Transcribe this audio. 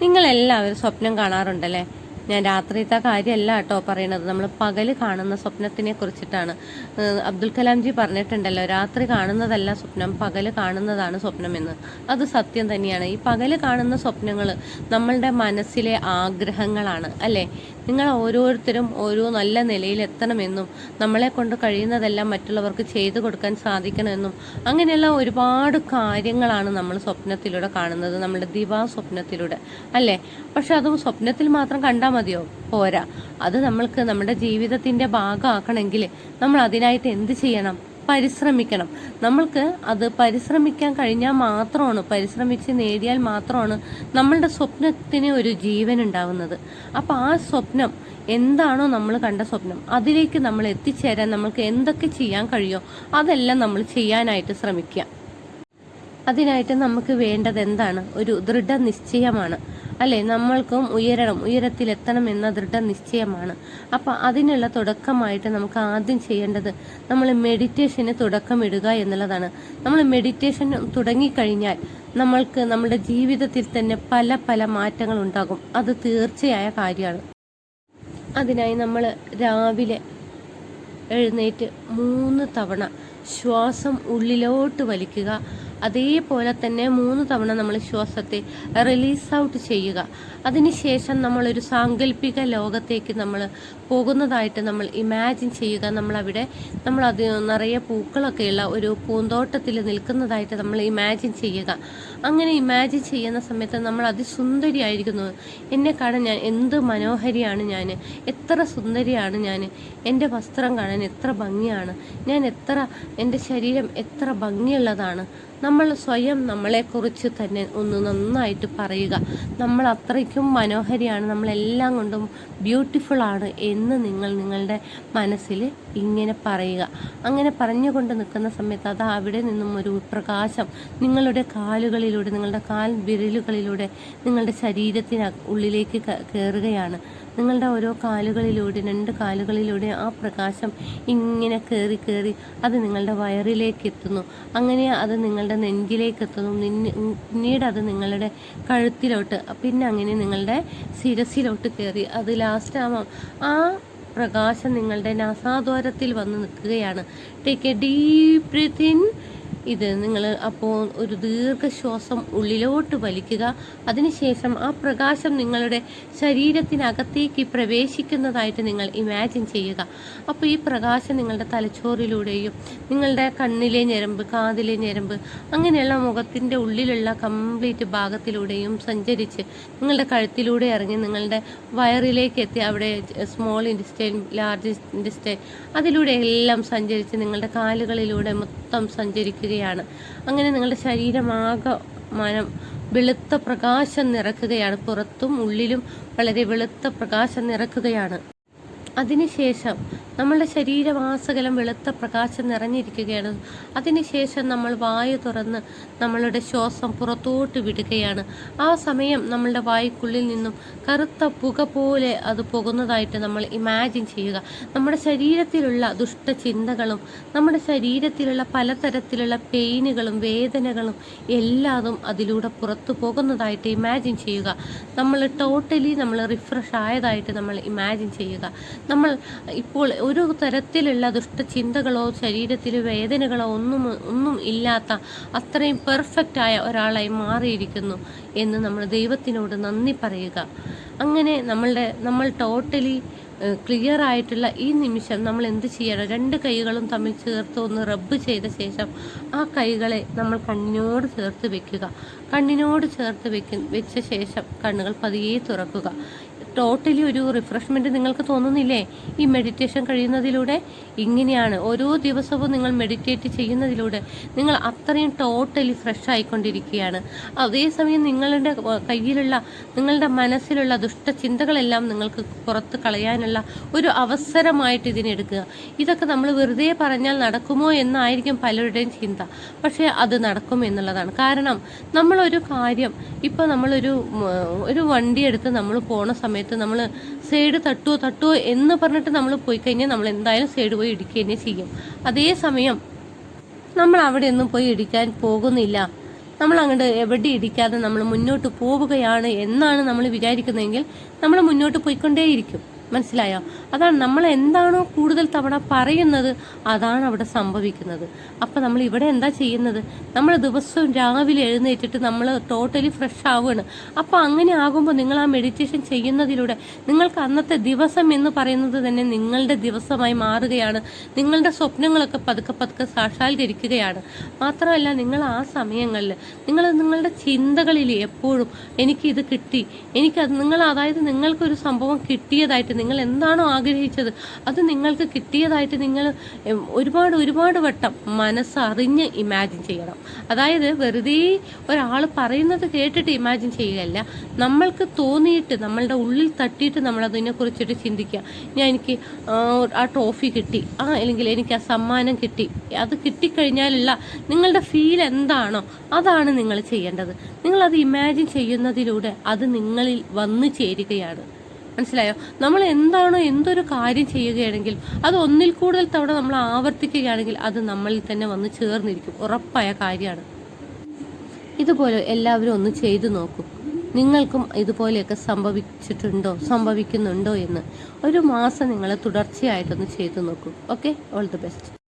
നിങ്ങളെല്ലാവരും സ്വപ്നം കാണാറുണ്ടല്ലേ? ഞാൻ രാത്രിയത്തെ കാര്യമല്ല കേട്ടോ പറയണത്. നമ്മൾ പകൽ കാണുന്ന സ്വപ്നത്തിനെ കുറിച്ചിട്ടാണ്. അബ്ദുൽ കലാംജി പറഞ്ഞിട്ടുണ്ടല്ലോ രാത്രി കാണുന്നതല്ല സ്വപ്നം പകൽ കാണുന്നതാണ് സ്വപ്നമെന്ന്. അത് സത്യം തന്നെയാണ്. ഈ പകൽ കാണുന്ന സ്വപ്നങ്ങൾ നമ്മളുടെ മനസ്സിലെ ആഗ്രഹങ്ങളാണ് അല്ലേ? നിങ്ങൾ ഓരോരുത്തരും ഓരോ നല്ല നിലയിൽ എത്തണമെന്നും നമ്മളെ കൊണ്ട് കഴിയുന്നതെല്ലാം മറ്റുള്ളവർക്ക് ചെയ്തു കൊടുക്കാൻ സാധിക്കണമെന്നും അങ്ങനെയുള്ള ഒരുപാട് കാര്യങ്ങളാണ് നമ്മൾ സ്വപ്നത്തിലൂടെ കാണുന്നത് നമ്മുടെ ദിവാ സ്വപ്നത്തിലൂടെ അല്ലേ? പക്ഷെ അതും സ്വപ്നത്തിൽ മാത്രം കണ്ടാൽ മതിയോ? പോരാ. അത് നമ്മൾക്ക് നമ്മുടെ ജീവിതത്തിന്റെ ഭാഗമാക്കണമെങ്കിൽ നമ്മൾ അതിനായിട്ട് എന്ത് ചെയ്യണം? പരിശ്രമിക്കണം. നമ്മൾക്ക് അത് പരിശ്രമിക്കാൻ കഴിഞ്ഞാൽ മാത്രമാണ് പരിശ്രമിച്ച് നേടിയാൽ മാത്രമാണ് നമ്മളുടെ സ്വപ്നത്തിന് ഒരു ജീവൻ ഉണ്ടാവുന്നത്. അപ്പോൾ ആ സ്വപ്നം എന്താണോ നമ്മൾ കണ്ട സ്വപ്നം അതിലേക്ക് നമ്മൾ എത്തിച്ചേരാൻ നമ്മൾക്ക് എന്തൊക്കെ ചെയ്യാൻ കഴിയുമോ അതെല്ലാം നമ്മൾ ചെയ്യാനായിട്ട് ശ്രമിക്കുക. അതിനായിട്ട് നമുക്ക് വേണ്ടത് എന്താണ്? ഒരു ദൃഢനിശ്ചയമാണ്. അല്ലെ? നമ്മൾക്കും ഉയരണം ഉയരത്തിലെത്തണം എന്ന ദൃഢ നിശ്ചയമാണ് അപ്പൊ അതിനുള്ള തുടക്കമായിട്ട് നമുക്ക് ആദ്യം ചെയ്യേണ്ടത് നമ്മൾ മെഡിറ്റേഷന് തുടക്കമിടുക എന്നുള്ളതാണ്. നമ്മൾ മെഡിറ്റേഷൻ തുടങ്ങിക്കഴിഞ്ഞാൽ നമ്മൾക്ക് നമ്മുടെ ജീവിതത്തിൽ തന്നെ പല പല മാറ്റങ്ങൾ ഉണ്ടാകും. അത് തീർച്ചയായ കാര്യമാണ്. അതിനായി നമ്മൾ രാവിലെ എഴുന്നേറ്റ് മൂന്ന് തവണ ശ്വാസം ഉള്ളിലോട്ട് വലിക്കുക. അതേപോലെ തന്നെ മൂന്ന് തവണ നമ്മൾ ശ്വാസത്തെ റിലീസ് ഔട്ട് ചെയ്യുക. അതിനുശേഷം നമ്മളൊരു സാങ്കല്പിക ലോകത്തേക്ക് നമ്മൾ പോകുന്നതായിട്ട് നമ്മൾ ഇമാജിൻ ചെയ്യുക. നമ്മളവിടെ നമ്മൾ അത് നിറയെ പൂക്കളൊക്കെയുള്ള ഒരു പൂന്തോട്ടത്തിൽ നിൽക്കുന്നതായിട്ട് നമ്മൾ ഇമാജിൻ ചെയ്യുക. അങ്ങനെ ഇമാജിൻ ചെയ്യുന്ന സമയത്ത് നമ്മൾ അതിസുന്ദരിയായിരിക്കുന്നു. എന്നെ കാണാൻ ഞാൻ എന്ത് മനോഹരിയാണ് ഞാൻ. എത്ര സുന്ദരിയാണ് ഞാൻ. എന്റെ വസ്ത്രം കാണാൻ എത്ര ഭംഗിയാണ്. ഞാൻ എത്ര എന്റെ ശരീരം എത്ര ഭംഗിയുള്ളതാണ്. നമ്മൾ സ്വയം നമ്മളെക്കുറിച്ച് തന്നെ ഒന്ന് നന്നായിട്ട് പറയുക. നമ്മൾ അത്രയ്ക്കും മനോഹരിയാണ്. നമ്മളെല്ലാം കൊണ്ടും ബ്യൂട്ടിഫുൾ ആണ് എന്ന് നിങ്ങൾ നിങ്ങളുടെ മനസ്സിൽ ഇങ്ങനെ പറയുക. അങ്ങനെ പറഞ്ഞുകൊണ്ട് നിൽക്കുന്ന സമയത്ത് അത് അവിടെ നിന്നും ഒരു പ്രകാശം നിങ്ങളുടെ കാലുകളിലൂടെ നിങ്ങളുടെ കാൽ വിരലുകളിലൂടെ നിങ്ങളുടെ ശരീരത്തിന് ഉള്ളിലേക്ക് കയറുകയാണ് നിങ്ങളുടെ ഓരോ കാലുകളിലൂടെ രണ്ട് കാലുകളിലൂടെ ആ പ്രകാശം ഇങ്ങനെ കയറി കയറി അത് നിങ്ങളുടെ വയറിലേക്ക് എത്തുന്നു. അങ്ങനെ അത് നിങ്ങളുടെ നെഞ്ചിലേക്ക് എത്തുന്നു. പിന്നീട് അത് നിങ്ങളുടെ കഴുത്തിലോട്ട് പിന്നെ അങ്ങനെ നിങ്ങളുടെ ശിരസിലോട്ട് കയറി അത് ലാസ്റ്റ് ആ ആ പ്രകാശം നിങ്ങളുടെ നാസാദ്വാരത്തിൽ വന്ന് നിൽക്കുകയാണ്. Take a deep breath in ഇത് നിങ്ങൾ അപ്പോൾ ഒരു ദീർഘശ്വാസം ഉള്ളിലോട്ട് വലിക്കുക. അതിനുശേഷം ആ പ്രകാശം നിങ്ങളുടെ ശരീരത്തിനകത്തേക്ക് പ്രവേശിക്കുന്നതായിട്ട് നിങ്ങൾ ഇമാജിൻ ചെയ്യുക. അപ്പോൾ ഈ പ്രകാശം നിങ്ങളുടെ തലച്ചോറിലൂടെയും നിങ്ങളുടെ കണ്ണിലെ ഞരമ്പ് കാതിലെ ഞരമ്പ് അങ്ങനെയുള്ള മുഖത്തിന്റെ ഉള്ളിലുള്ള കംപ്ലീറ്റ് ഭാഗത്തിലൂടെയും സഞ്ചരിച്ച് നിങ്ങളുടെ കഴുത്തിലൂടെ ഇറങ്ങി നിങ്ങളുടെ വയറിലേക്ക് എത്തി അവിടെ സ്മോൾ ഇൻഡിസ്റ്റൈൻ ലാർജ് ഇൻഡിസ്റ്റൈൻ അതിലൂടെ എല്ലാം സഞ്ചരിച്ച് നിങ്ങളുടെ കാലുകളിലൂടെ മൊത്തം സഞ്ചരിക്കുകയാണ് അങ്ങനെ നിങ്ങളുടെ ശരീരമാകെ മനം വെളുത്ത പ്രകാശം നിറക്കുകയാണ് പുറത്തും ഉള്ളിലും വളരെ വെളുത്ത പ്രകാശം നിറക്കുകയാണ് അതിനുശേഷം നമ്മളുടെ ശരീരമാസകലം വെളുത്ത പ്രകാശം നിറഞ്ഞിരിക്കുകയാണ്. അതിനുശേഷം നമ്മൾ വായു തുറന്ന് നമ്മളുടെ ശ്വാസം പുറത്തോട്ട് വിടുകയാണ്. ആ സമയം നമ്മളുടെ വായ്ക്കുള്ളിൽ നിന്നും കറുത്ത പുക പോലെ അത് പോകുന്നതായിട്ട് നമ്മൾ ഇമാജിൻ ചെയ്യുക. നമ്മുടെ ശരീരത്തിലുള്ള ദുഷ്ടചിന്തകളും നമ്മുടെ ശരീരത്തിലുള്ള പലതരത്തിലുള്ള പെയിനുകളും വേദനകളും എല്ലാതും അതിലൂടെ പുറത്തു പോകുന്നതായിട്ട് ഇമാജിൻ ചെയ്യുക. നമ്മൾ ടോട്ടലി നമ്മൾ റിഫ്രഷ് ആയതായിട്ട് നമ്മൾ ഇമാജിൻ ചെയ്യുക. നമ്മൾ ഇപ്പോൾ ഒരു തരത്തിലുള്ള ദുഷ്ടചിന്തകളോ ശരീരത്തിൽ വേദനകളോ ഒന്നും ഒന്നും ഇല്ലാത്ത അത്രയും പെർഫെക്റ്റ് ആയ ഒരാളായി മാറിയിരിക്കുന്നു എന്ന് നമ്മൾ ദൈവത്തിനോട് നന്ദി പറയുക. അങ്ങനെ നമ്മളുടെ നമ്മൾ ടോട്ടലി ക്ലിയർ ആയിട്ടുള്ള ഈ നിമിഷം നമ്മൾ എന്ത് ചെയ്യണം? രണ്ട് കൈകളും തമ്മിൽ ചേർത്ത് ഒന്ന് റബ്ബ് ചെയ്ത ശേഷം ആ കൈകളെ നമ്മൾ കണ്ണിനോട് ചേർത്ത് വെക്കുക. കണ്ണിനോട് ചേർത്ത് വെക്ക വെച്ച ശേഷം കണ്ണുകൾ പതിയെ തുറക്കുക. ടോട്ടലി ഒരു റിഫ്രഷ്മെന്റ് നിങ്ങൾക്ക് തോന്നുന്നില്ലേ? ഈ മെഡിറ്റേഷൻ കഴിയുന്നതിലൂടെ ഇങ്ങനെയാണ്. ഓരോ ദിവസവും നിങ്ങൾ മെഡിറ്റേറ്റ് ചെയ്യുന്നതിലൂടെ നിങ്ങൾ അത്രയും ടോട്ടലി ഫ്രഷ് ആയിക്കൊണ്ടിരിക്കുകയാണ്. അതേസമയം നിങ്ങളുടെ കയ്യിലുള്ള നിങ്ങളുടെ മനസ്സിലുള്ള ദുഷ്ടചിന്തകളെല്ലാം നിങ്ങൾക്ക് പുറത്ത് കളയാനുള്ള ഒരു അവസരമായിട്ട് ഇതിനെടുക്കുക ഇതൊക്കെ നമ്മൾ വെറുതെ പറഞ്ഞാൽ നടക്കുമോ എന്നായിരിക്കും പലരുടെയും ചിന്ത. പക്ഷേ അത് നടക്കും എന്നുള്ളതാണ്. കാരണം നമ്മളൊരു കാര്യം ഇപ്പോൾ നമ്മളൊരു ഒരു വണ്ടി എടുത്ത് നമ്മൾ പോണ സമയത്ത് നമ്മൾ സൈഡ് തട്ടുവോ തട്ടുവോ എന്ന് പറഞ്ഞിട്ട് നമ്മൾ പോയി കഴിഞ്ഞാൽ നമ്മൾ എന്തായാലും സൈഡ് പോയി ഇടിക്കുക തന്നെ ചെയ്യും. അതേസമയം നമ്മൾ അവിടെ ഒന്നും പോയി ഇടിക്കാൻ പോകുന്നില്ല. നമ്മൾ അങ്ങോട്ട് എവിടെ ഇടിക്കാതെ നമ്മൾ മുന്നോട്ട് പോവുകയാണ് എന്നാണ് നമ്മൾ വിചാരിക്കുന്നതെങ്കിൽ നമ്മൾ മുന്നോട്ട് പോയിക്കൊണ്ടേയിരിക്കും. മനസ്സിലായോ? അതാണ് നമ്മൾ എന്താണോ കൂടുതൽ തവണ പറയുന്നത് അതാണ് അവിടെ സംഭവിക്കുന്നത്. അപ്പം നമ്മൾ ഇവിടെ എന്താ ചെയ്യുന്നത്? നമ്മൾ ദിവസവും രാവിലെ എഴുന്നേറ്റിട്ട് നമ്മൾ ടോട്ടലി ഫ്രഷ് ആവുകയാണ്. അപ്പോൾ അങ്ങനെ ആകുമ്പോൾ നിങ്ങൾ ആ മെഡിറ്റേഷൻ ചെയ്യുന്നതിലൂടെ നിങ്ങൾക്ക് അന്നത്തെ ദിവസം എന്ന് പറയുന്നത് തന്നെ നിങ്ങളുടെ ദിവസമായി മാറുകയാണ്. നിങ്ങളുടെ സ്വപ്നങ്ങളൊക്കെ പതുക്കെ പതുക്കെ സാക്ഷാത്കരിക്കുകയാണ് മാത്രമല്ല നിങ്ങൾ ആ സമയങ്ങളിൽ നിങ്ങൾ നിങ്ങളുടെ ചിന്തകളിൽ എപ്പോഴും എനിക്കിത് കിട്ടി. എനിക്കത് നിങ്ങൾ അതായത് നിങ്ങൾക്കൊരു സംഭവം കിട്ടിയതായിട്ട് നിങ്ങൾ എന്താണോ ആഗ്രഹിച്ചത് അത് നിങ്ങൾക്ക് കിട്ടിയതായിട്ട് നിങ്ങൾ ഒരുപാട് ഒരുപാട് വട്ടം മനസ്സറിഞ്ഞ് ഇമാജിൻ ചെയ്യണം. അതായത് വെറുതെ ഒരാൾ പറയുന്നത് കേട്ടിട്ട് ഇമാജിൻ ചെയ്യുകയല്ല. നമ്മൾക്ക് തോന്നിയിട്ട് നമ്മളുടെ ഉള്ളിൽ തട്ടിയിട്ട് നമ്മൾ അതിനെ കുറിച്ചിട്ട് ചിന്തിക്കുക. ഞാൻ എനിക്ക് ആ, ട്രോഫി കിട്ടി ആ അല്ലെങ്കിൽ എനിക്ക് ആ സമ്മാനം കിട്ടി അത് കിട്ടിക്കഴിഞ്ഞാലുള്ള നിങ്ങളുടെ ഫീൽ എന്താണോ അതാണ് നിങ്ങൾ ചെയ്യേണ്ടത്. നിങ്ങളത് ഇമാജിൻ ചെയ്യുന്നതിലൂടെ അത് നിങ്ങളിൽ വന്നു ചേരുകയാണ്. മനസ്സിലായോ? നമ്മൾ എന്താണോ എന്തൊരു കാര്യം ചെയ്യുകയാണെങ്കിൽ അത് ഒന്നിൽ കൂടുതൽ തവണ നമ്മൾ ആവർത്തിക്കുകയാണെങ്കിൽ അത് നമ്മളിൽ തന്നെ വന്ന് ചേർന്നിരിക്കും. ഉറപ്പായ കാര്യമാണ്. ഇതുപോലെ എല്ലാവരും ഒന്ന് ചെയ്തു നോക്കും. നിങ്ങൾക്കും ഇതുപോലെയൊക്കെ സംഭവിച്ചിട്ടുണ്ടോ? സംഭവിക്കുന്നുണ്ടോ എന്ന്. ഒരു മാസം നിങ്ങൾ തുടർച്ചയായിട്ടൊന്ന് ചെയ്തു നോക്കൂ. ഓക്കെ? All the best